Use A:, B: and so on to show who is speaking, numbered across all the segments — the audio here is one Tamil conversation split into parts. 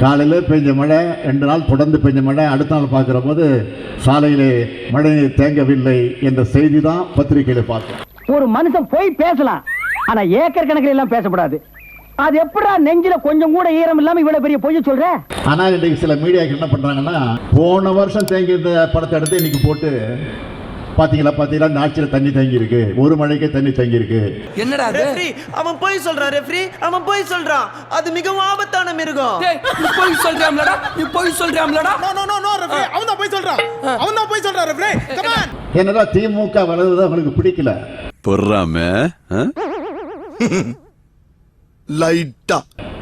A: காலையில் பெஞ்ச மழை ரெண்டு நாள் தொடர்ந்து பெஞ்ச மழை அடுத்த நாள் பார்க்குற போது சாலையிலே மழை நீர் தேங்கவில்லை என்ற செய்தி தான் பத்திரிகையில் பார்த்தோம்
B: ஒரு மனுஷன் போய் பேசலாம் ஆனா ஏக்கர் கணக்கில் எல்லாம் பேசக்கூடாது அது எப்படா நெஞ்சில கொஞ்சம் கூட ஈரம் இல்லாம இவ்வளவு பெரிய பொய்ய சொல்ற?
A: ஆனால் இன்றைக்கு சில மீடியாக்கள் என்ன பண்ணுறாங்கன்னா போன வருஷம் தேங்கி இருந்த படத்தை எடுத்து இன்னைக்கு போட்டு பார்த்தீங்களா பார்த்தீங்களா இந்த ஆட்சியில் தண்ணி தேங்கி இருக்கு ஒரு மழைக்கே தண்ணி தேங்கி இருக்கு
C: என்னடா அது?
D: ரெஃப்ரி அவன் போய் சொல்றான் ரெஃப்ரி அவன் போய் சொல்றான். அது மிகவும் ஆபத்தான மிருகம்.
C: டேய், நீ போய் சொல்றியாம்லடா நீ போய் சொல்றியாம்லடா
E: no no no no referee அவன் தான் போய் சொல்றான். அவன் தான் போய் சொல்றான் ரெஃப்ரி கம் ஆன்
A: என்னடா திமுக வளர்றது அவங்களுக்கு பிடிக்கல.
F: பொறாம
E: லைட்டா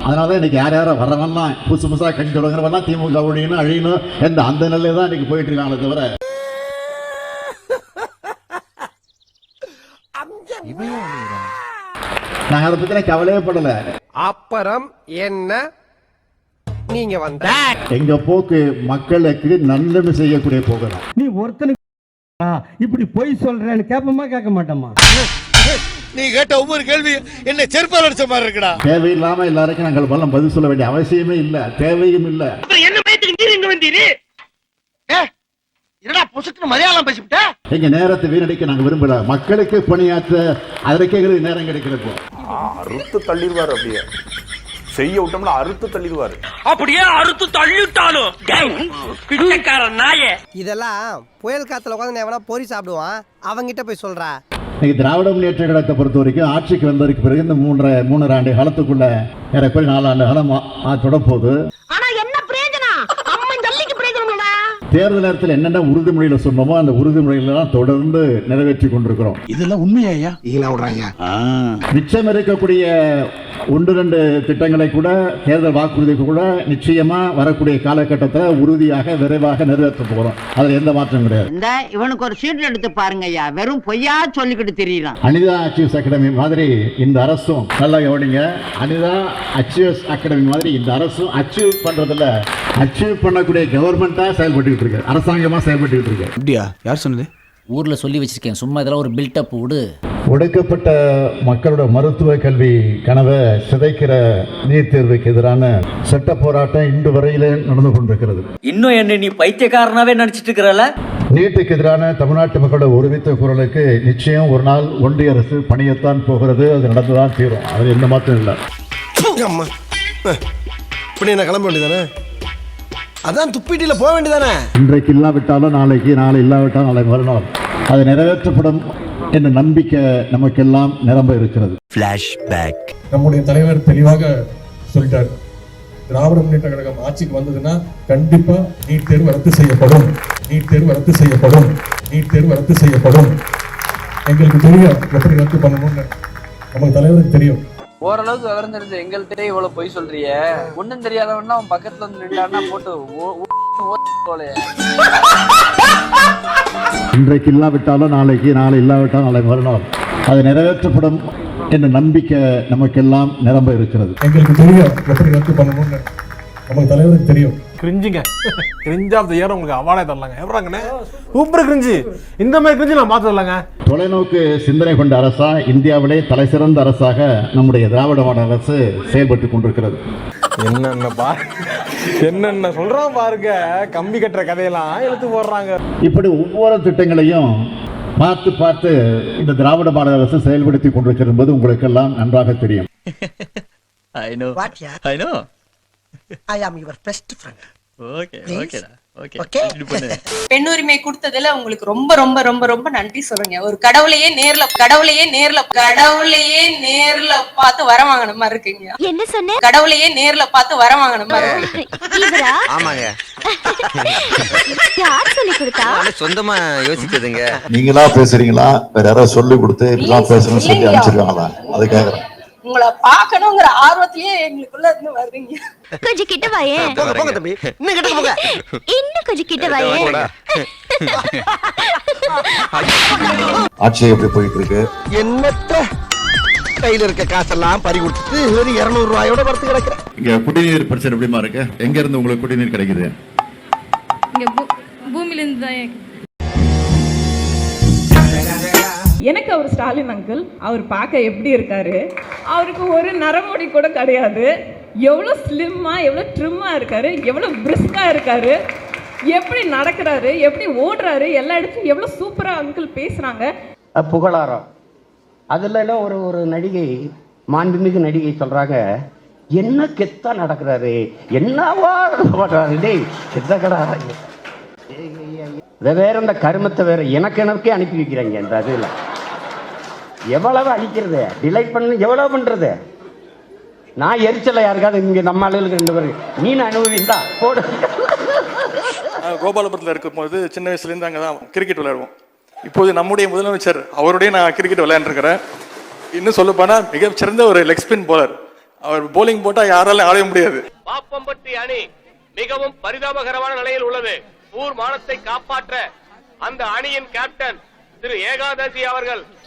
A: அதனால தான் இன்னைக்கு யார் யாரோ வரவெல்லாம் புதுசு புதுசாக கட்சி தொடங்குறவெல்லாம் திமுக ஒழியணும் அழியணும் என்ற அந்த நிலையில தான் இன்னைக்கு போயிட்டு இருக்காங்களே தவிர நாங்கள் அதை பற்றின கவலையே படலை.
G: அப்புறம் என்ன? நீங்க வந்த
A: எங்க போக்கு மக்களுக்கு நன்மை செய்யக்கூடிய போக்கு
B: நீ ஒருத்தனுக்கு இப்படி பொய் சொல்றேன்னு கேப்பமா கேட்க மாட்டோமா
E: நீ கேட்ட ஒவ்வொரு கேள்வி என்ன செருப்பால் அடிச்ச மாதிரி இருக்குடா.
A: தேவையில்லாம எல்லாருக்கும் நாங்கள் பதில் சொல்ல வேண்டிய அவசியமே இல்லை தேவையும் இல்லை.
G: என்ன பயத்துக்கு நீர் இங்க வந்தீரு? என்னடா பொசுக்கு மலையாளம் பேசிவிட்ட?
A: எங்க நேரத்தை வீணடிக்க நாங்கள் விரும்பல. மக்களுக்கு பணியாற்ற அதற்கே எங்களுக்கு நேரம் கிடைக்கிறப்போ.
H: அறுத்து தள்ளிடுவார் அப்படியே. செய்ய விட்டோம்னா அறுத்து தள்ளிடுவார்.
C: அப்படியே அறுத்து தள்ளிட்டாலும் பிச்சைக்கார நாயே.
G: இதெல்லாம் புயல் காத்துல உட்காந்து எவனா பொறி சாப்பிடுவான். அவங்கிட்ட போய் சொல்றா.
A: இன்னைக்கு திராவிட முன்னேற்ற கழகத்தை பொறுத்த வரைக்கும் ஆட்சிக்கு வந்ததற்கு பிறகு இந்த மூன்றரை மூணரை ஆண்டு காலத்துக்குள்ள ஏறக்குறைய நாலு ஆண்டு காலம் தொட தேர்தல் நேரத்தில் என்னென்ன உறுதிமொழிகளை சொன்னோமோ அந்த உறுதிமொழிகளெல்லாம் தொடர்ந்து நிறைவேற்றி கொண்டிருக்கிறோம்.
F: இதெல்லாம் உண்மையா
A: மிச்சம் இருக்கக்கூடிய ஒன்று ரெண்டு திட்டங்களை கூட தேர்தல் வாக்குறுதிக்கு கூட நிச்சயமா வரக்கூடிய காலகட்டத்தில் உறுதியாக விரைவாக நிறைவேற்ற போகிறோம் அதில் எந்த மாற்றம் கிடையாது.
I: இந்த இவனுக்கு ஒரு சீட் எடுத்து பாருங்க ஐயா. வெறும் பொய்யா சொல்லிக்கிட்டு தெரியறான்.
A: அனிதா அச்சீவ்ஸ் அகாடமி மாதிரி இந்த அரசும் நல்லா கவனிங்க. அனிதா அச்சீவ்ஸ் அகாடமி மாதிரி இந்த அரசும் அச்சீவ் பண்றதுல அச்சீவ் பண்ணக்கூடிய கவர்மெண்டா செயல்பட்டுக்கிட்டு இருக்கு அரசாங்கமா செயல்பட்டுக்கிட்டு இருக்கு
F: அப்படியா? யார் சொன்னது?
J: ஊர்ல சொல்லி வச்சிருக்கேன். சும்மா இதெல்லாம் ஒரு பில்டப் விடு
A: ஒடுக்கப்பட்ட மக்களோட மருத்துவ கல்வி கனவை சிதைக்கிற நீட் தேர்வுக்கு எதிரான சட்ட போராட்டம் இன்று வரையிலே நடந்து கொண்டிருக்கிறது.
B: இன்னும் என்ன நீ பைத்தியக்காரனாவே நடிச்சிட்டு இருக்கிறல
A: நீட்டுக்கு எதிரான தமிழ்நாட்டு மக்களோட ஒருமித்த குரலுக்கு நிச்சயம் ஒரு நாள் ஒன்றிய அரசு பணியத்தான் போகிறது. அது நடந்துதான் தீரும். அது எந்த மாற்றம் இல்லை.
E: இப்படி என்ன கிளம்ப வேண்டியதானே? அதான் துப்பிட்டில போக வேண்டியதானே?
A: இன்றைக்கு இல்லாவிட்டாலும் நாளைக்கு நாளை இல்லாவிட்டாலும் நாளை மறுநாள். அது நிறைவேற்றப்படும் என்ற நம்பிக்கை நமக்கெல்லாம் நிரம்ப இருக்கிறது.
K: நம்முடைய தலைவர் தெளிவாக சொல்லிட்டார். திராவிட முன்னேற்ற கழகம் ஆட்சிக்கு வந்ததுன்னா கண்டிப்பா நீட் தேர்வு ரத்து செய்யப்படும். நீட் தேர்வு ரத்து செய்யப்படும். நீட் தேர்வு ரத்து செய்யப்படும். எங்களுக்கு தெரியும் எப்படி ரத்து பண்ணணும்னு. நமக்கு தலைவருக்கு தெரியும்.
D: ஓரளவுக்கு விவரம் தெரிஞ்ச எங்கள்கிட்ட இவ்வளவு பொய் சொல்றிய. ஒண்ணும் தெரியாதவன்னா அவன் பக்கத்துல வந்து நின்றான்னா போட்டு
A: இன்றைக்கு இல்லாவிட்டாலும் நாளைக்கு நாளை இல்லாவிட்டாலும் நாளை மறுநாள். அது நிறைவேற்றப்படும் என்ற நம்பிக்கை நமக்கெல்லாம் நிரம்ப இருக்கிறது.
K: எங்களுக்கு தெரியும் எப்படி ரத்து பண்ணணும்னு நமக்கு தலைவருக்கு தெரியும்.
E: கிரிஞ்சுங்க கிரிஞ்ச் ஆஃப் த இயர் உங்களுக்கு அவார்டே தரலாங்க. எப்படாங்கண்ணே சூப்பர் கிரிஞ்சு இந்த மாதிரி கிரிஞ்சு நான் பார்த்து தரலாங்க.
A: தொலைநோக்கு சிந்தனை கொண்ட அரசா இந்தியாவிலே தலைசிறந்த அரசாக நம்முடைய திராவிட மாடல் அரசு செயல்பட்டு கொண்டிருக்கிறது.
E: என்னென்ன பா என்னென்ன சொல்றான் பாருங்க. கம்பி கட்டுற கதையெல்லாம் இழுத்து போடுறாங்க.
A: இப்படி ஒவ்வொரு திட்டங்களையும் பார்த்து பார்த்து இந்த திராவிட மாடல் அரசு செயல்படுத்தி கொண்டிருக்கிறது என்பது உங்களுக்கெல்லாம் நன்றாக தெரியும்.
G: வாட்யா
J: I know
G: I am your best friend
J: okay ஓகேடா ஓகே
G: ஓகே
I: பெண் உரிமை கொடுத்ததுல உங்களுக்கு ரொம்ப ரொம்ப ரொம்ப ரொம்ப நன்றி சொல்லுங்க. ஒரு கடவுளையே நேர்ல கடவுளையே நேர்ல கடவுளையே நேர்ல பார்த்து வர வாங்கின மாதிரி இருக்கீங்க. என்ன சொன்ன? கடவுளையே நேர்ல பார்த்து வர வாங்கின மாதிரி.
G: ஆமாங்க.
I: யார் சொல்லி கொடுத்தா?
G: சொந்தமா யோசிச்சதுங்க.
A: நீங்களா பேசுறீங்களா? வேற யாராவது சொல்லி கொடுத்து இப்படிலாம் பேசணும்னு சொல்லி அனுப்பிச்சிருக்காங்களா? அதுக்காக
I: உங்களை பார்க்கணுங்கிற ஆர்வத்திலேயே எங்களுக்குள்ள இருந்து வர்றீங்க. கொஞ்சம் கிட்ட வாயே
G: போங்க போங்க தம்பி. இன்னும் கிட்ட போங்க.
I: இன்னும் கொஞ்சம் கிட்ட வாயே
A: ஆட்சி எப்படி போயிட்டு இருக்கு?
G: என்னத்த? கையில இருக்க காசெல்லாம் பறி கொடுத்துட்டு வெறும் இருநூறு ரூபாயோட வரத்து கிடக்குறேன்.
A: இங்க குடிநீர் பிரச்சனை எப்படிமா இருக்கு? எங்க இருந்து உங்களுக்கு குடிநீர் கிடைக்குது?
I: பூமியில இருந்து தான் எனக்கு அவர் ஸ்டாலின் அங்கிள் அவர் பார்க்க எப்படி இருக்காரு? அவருக்கு ஒரு நரமுடி கூட கிடையாது.
L: எவ்வளோ ஸ்லிம்மாக எவ்வளோ ட்ரிம்மாக இருக்காரு. எவ்வளோ பிரிஸ்காக இருக்காரு. எப்படி நடக்கிறாரு? எப்படி ஓடுறாரு? எல்லா இடத்துலையும் எவ்வளோ சூப்பராக அங்கிள் பேசுகிறாங்க
B: புகழாரம். அதில் ஒரு ஒரு நடிகை மாண்புமிகு நடிகை சொல்கிறாங்க என்ன கெத்தா நடக்கிறாரு? என்னவா பண்றாரு? டேய் கெத்தக்கடா இதை வேற இந்த கருமத்தை வேற எனக்கு எனக்கே அனுப்பி வைக்கிறாங்க இந்த இதுல. எவ்வளவு அடிக்கிறது? டிலைட் பண்ண எவ்வளவு பண்றது? நான் எரிச்சல யாருக்காவது இங்க நம்ம ஆளுகளுக்கு ரெண்டு பேரும் நீ அனுபவிந்தா போடு.
K: கோபாலபுரத்தில் இருக்கும்போது சின்ன வயசுலேருந்து அங்கே தான் கிரிக்கெட் விளையாடுவோம். இப்போது நம்முடைய முதலமைச்சர் அவருடைய நான் கிரிக்கெட் விளையாண்டுருக்கிறேன். இன்னும் சொல்ல போனால் மிகச்சிறந்த ஒரு லெக் ஸ்பின் போலர் அவர் போலிங் போட்டால் யாராலும் ஆடவே முடியாது.
C: பாப்பம்பட்டி அணி மிகவும் பரிதாபகரமான நிலையில் உள்ளது. ஊர் மானத்தை காப்பாற்ற அந்த அணியின் கேப்டன் திரு ஏகாதசி அவர்கள்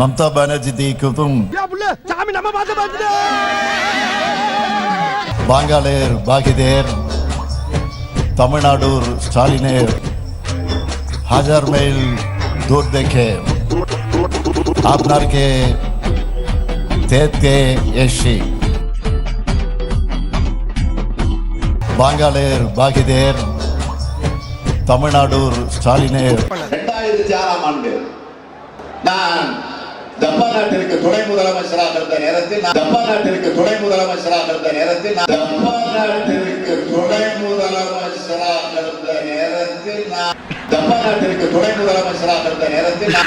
G: மம்தா பானர்ஜி தீக்குதும்
M: சாமி நம்ம பார்த்து பார்த்துட்டு
G: বাঙালের বাগিদের তামিলনাড়ুর স্টালিনের হাজার মাইল দূর দেখে আপনারকে দেখতে এসি বাঙালের বাগিদের তামিলনাড়ুর স্টালিনের
F: ரெண்டாயிரத்தி ஆறாம் ஆண்டு நான் ஜப்பான் நாட்டிற்கு துணை முதலமைச்சராக இருந்த நேரத்தில் ஜப்பான் நாட்டிற்கு துணை முதலமைச்சராக இருந்த நேரத்தில் ஜப்பான் நாட்டிற்கு துணை முதலமைச்சராக இருந்த நேரத்தில் நான் ஜப்பான் நாட்டிற்கு துணை முதலமைச்சராக இருந்த நேரத்தில்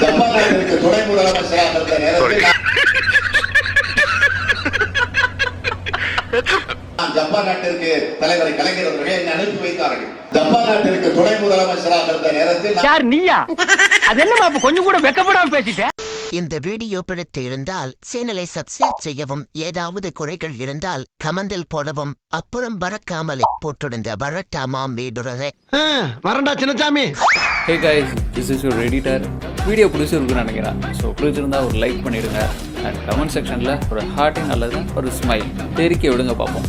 F: ஜப்பான் நாட்டிற்கு துணை முதலமைச்சராக இருந்த நேரத்தில் ஜப்பான் நாட்டிற்கு தலைவரை கலைஞர் அவர்களே என்னை அனுப்பி வைத்தார்கள். ஜப்பான் நாட்டிற்கு துணை முதலமைச்சராக இருந்த நேரத்தில்
B: யார் நீயா? அது அப்ப கொஞ்சம் கூட வெக்கப்படாம பேசிட்ட?
M: இந்த வீடியோ பிடித்து இருந்தால் சேனலை சப்ஸ்கிரைப் செய்யவும் ஏதாவது குறைகள் இருந்தால் கமெண்டில் போடவும் அப்புறம் பறக்காமலே போட்டிருந்த வரட்டாமாம் வீடுறதை வரண்டா Chinnasamy
D: hey guys this is your editor video பிடிச்சிருக்குன்னு நினைக்கிறேன். ஸோ பிடிச்சிருந்தா ஒரு லைக் பண்ணிடுங்க. அண்ட் கமெண்ட் செக்ஷனில் ஒரு ஹார்ட்டிங் அல்லது ஒரு ஸ்மைல் தெரிக்க விடுங்க பார்ப்போம்.